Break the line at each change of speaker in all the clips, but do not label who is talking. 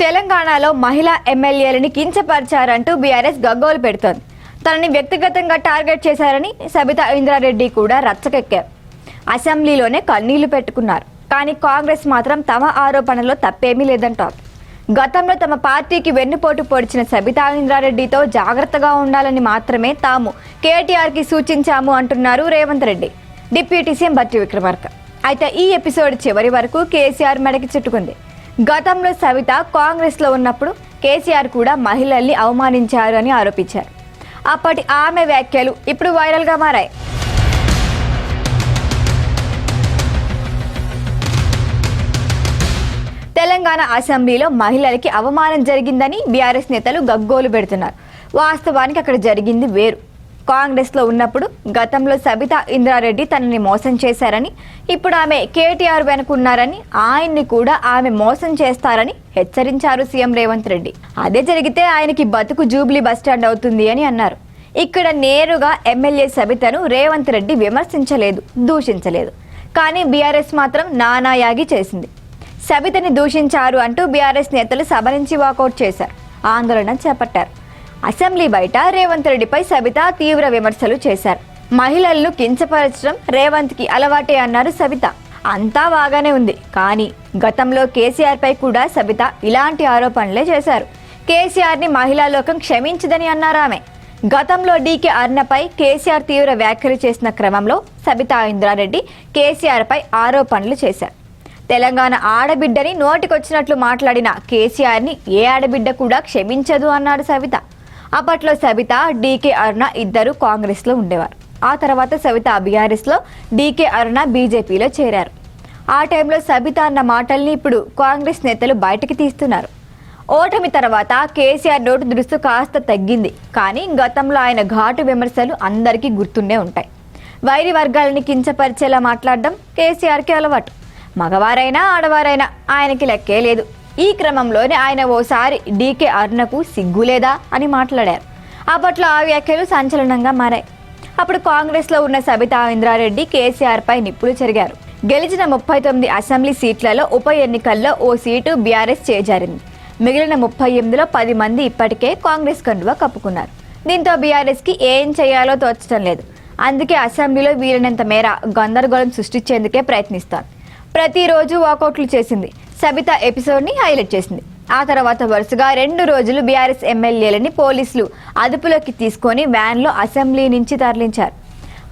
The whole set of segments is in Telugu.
తెలంగాణలో మహిళా ఎమ్మెల్యేలని కించపరిచారంటూ బీఆర్ఎస్ గగ్గోలు పెడుతోంది. తనని వ్యక్తిగతంగా టార్గెట్ చేశారని సబితా ఇంద్రారెడ్డి కూడా రచ్చకెక్కారు. అసెంబ్లీలోనే కన్నీళ్ళు పెట్టుకున్నారు. కానీ కాంగ్రెస్ మాత్రం తమ ఆరోపణలో తప్పేమీ లేదంటారు గతంలో తమ పార్టీకి వెన్నుపోటు పొడిచిన సబితా ఇంద్రారెడ్డితో జాగ్రత్తగా ఉండాలని మాత్రమే తాము కేటీఆర్కి సూచించాము అంటున్నారు రేవంత్ రెడ్డి. డిప్యూటీ సీఎం బట్టి విక్రమార్క. అయితే ఈ ఎపిసోడ్ చివరి వరకు కేసీఆర్ మెడకి చుట్టుకుంది. గతంలో సవిత కాంగ్రెస్లో ఉన్నప్పుడు కేసీఆర్ కూడా మహిళల్ని అవమానించారు అని ఆరోపించారు. అప్పటి ఆమె వ్యాఖ్యలు ఇప్పుడు వైరల్గా మారాయి. తెలంగాణ అసెంబ్లీలో మహిళలకి అవమానం జరిగిందని బీఆర్ఎస్ నేతలు గగ్గోలు పెడుతున్నారు. వాస్తవానికి అక్కడ జరిగింది వేరు. కాంగ్రెస్లో ఉన్నప్పుడు గతంలో సబితా ఇంద్రారెడ్డి తనని మోసం చేశారని ఇప్పుడు ఆమె కేటీఆర్ వెనుకున్నారని ఆయన్ని కూడా ఆమె మోసం చేస్తారని హెచ్చరించారు సీఎం రేవంత్ రెడ్డి. అదే జరిగితే ఆయనకి బతుకు జూబ్లీ బస్టాండ్ అవుతుంది అని అన్నారు. ఇక్కడ నేరుగా ఎమ్మెల్యే సబితను రేవంత్ రెడ్డి విమర్శించలేదు దూషించలేదు. కానీ బీఆర్ఎస్ మాత్రం నానాయాగి చేసింది. సబితని దూషించారు అంటూ బీఆర్ఎస్ నేతలు సభ నుంచి వాకౌట్ చేశారు. ఆందోళన చేపట్టారు. అసెంబ్లీ బయట రేవంత్ రెడ్డిపై సబిత తీవ్ర విమర్శలు చేశారు. మహిళలను కించపరచడం రేవంత్కి అలవాటే అన్నారు సబిత. అంతా బాగానే ఉంది కానీ గతంలో కేసీఆర్ పై కూడా సబిత ఇలాంటి ఆరోపణలే చేశారు. కేసీఆర్ని మహిళా లోకం క్షమించదని అన్నారు ఆమె. గతంలో డీకే అర్ణపై కేసీఆర్ తీవ్ర వ్యాఖ్యలు చేసిన క్రమంలో సబితా ఇంద్రారెడ్డి కేసీఆర్ పై ఆరోపణలు చేశారు. తెలంగాణ ఆడబిడ్డని నోటికొచ్చినట్లు మాట్లాడిన కేసీఆర్ని ఏ ఆడబిడ్డ కూడా క్షమించదు అన్నాడు సవిత అప్పట్లో సబిత డీకే అరుణ ఇద్దరు కాంగ్రెస్లో ఉండేవారు. ఆ తర్వాత సవిత బీఆర్ఎస్లో డీకే అరుణ బీజేపీలో చేరారు. ఆ టైంలో సబిత అన్న మాటల్ని ఇప్పుడు కాంగ్రెస్ నేతలు బయటకు తీస్తున్నారు. ఓటమి తర్వాత కేసీఆర్ నోటు దృష్టి కాస్త తగ్గింది. కానీ గతంలో ఆయన ఘాటు విమర్శలు అందరికీ గుర్తుండే ఉంటాయి. వైరి వర్గాలని కించపరిచేలా మాట్లాడడం కేసీఆర్కి అలవాటు. మగవారైనా ఆడవారైనా ఆయనకి లెక్కే లేదు. ఈ క్రమంలోనే ఆయన ఓసారి డీకే అరుణకు సిగ్గులేదా అని మాట్లాడారు. అప్పట్లో ఆ వ్యాఖ్యలు సంచలనంగా మారాయి. అప్పుడు కాంగ్రెస్లో ఉన్న సబితా ఇంద్రారెడ్డి కేసీఆర్ పై నిప్పులు చెరిగారు. గెలిచిన ముప్పై తొమ్మిది అసెంబ్లీ సీట్లలో ఉప ఎన్నికల్లో ఓ సీటు బీఆర్ఎస్ చేజారింది. మిగిలిన ముప్పై ఎనిమిదిలో పది మంది ఇప్పటికే కాంగ్రెస్ కండువా కప్పుకున్నారు. దీంతో బీఆర్ఎస్కి ఏం చేయాలో తోచడం లేదు. అందుకే అసెంబ్లీలో వీలైనంత మేర గందరగోళం సృష్టించేందుకే ప్రయత్నిస్తాను ప్రతిరోజు వాకౌట్లు చేసింది. సబిత ఎపిసోడ్ని హైలైట్ చేసింది. ఆ తర్వాత వరుసగా రెండు రోజులు బీఆర్ఎస్ ఎమ్మెల్యేలని పోలీసులు అదుపులోకి తీసుకొని వ్యాన్లో అసెంబ్లీ నుంచి తరలించారు.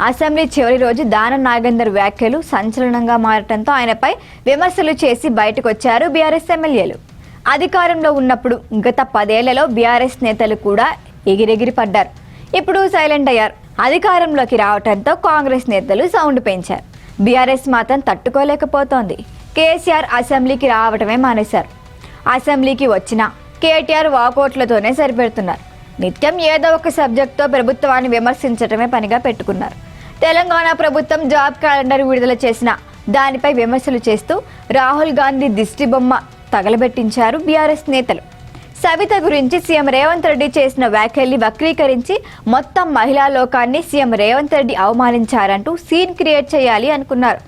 అసెంబ్లీ చివరి రోజు దానం నాగేందర్ వ్యాఖ్యలు సంచలనంగా మారటంతో ఆయనపై విమర్శలు చేసి బయటకు వచ్చారు బీఆర్ఎస్ ఎమ్మెల్యేలు. అధికారంలో ఉన్నప్పుడు గత పదేళ్ళలో బీఆర్ఎస్ నేతలు కూడా ఎగిరెగిరి పడ్డారు. ఇప్పుడు సైలెంట్ అయ్యారు. అధికారంలోకి రావటంతో కాంగ్రెస్ నేతలు సౌండ్ పెంచారు. బీఆర్ఎస్ మాత్రం తట్టుకోలేకపోతోంది. కేసీఆర్ అసెంబ్లీకి రావటమే మానేశారు. అసెంబ్లీకి వచ్చినా కేటీఆర్ వాకౌట్లతోనే సరిపెడుతున్నారు. నిత్యం ఏదో ఒక సబ్జెక్టుతో ప్రభుత్వాన్ని విమర్శించటమే పనిగా పెట్టుకున్నారు. తెలంగాణ ప్రభుత్వం జాబ్ క్యాలెండర్ విడుదల చేసిన దానిపై విమర్శలు చేస్తూ రాహుల్ గాంధీ దిష్టి బొమ్మ తగలబెట్టించారు బీఆర్ఎస్ నేతలు. సవిత గురించి సీఎం రేవంత్ రెడ్డి చేసిన వ్యాఖ్యల్ని వక్రీకరించి మొత్తం మహిళా లోకాన్ని సీఎం రేవంత్ రెడ్డి అవమానించారంటూ సీన్ క్రియేట్ చేయాలి అనుకున్నారు.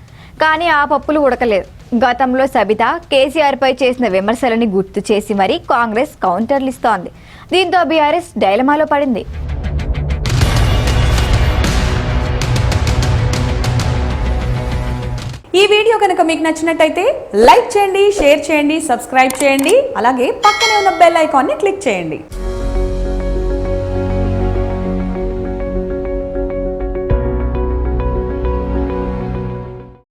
కానీ ఆ పప్పులు ఉడకలేదు. గతంలో సబిత కేసీఆర్ పై చేసిన విమర్శలని గుర్తు చేసి మరీ కాంగ్రెస్ కౌంటర్లు ఇస్తోంది. దీంతో బీఆర్ఎస్ డైలమాలో పడింది.
ఈ వీడియో కనుక మీకు నచ్చినట్టయితే లైక్ చేయండి షేర్ చేయండి సబ్స్క్రైబ్ చేయండి అలాగే పక్కనే ఉన్న బెల్ ఐకాన్ని క్లిక్ చేయండి.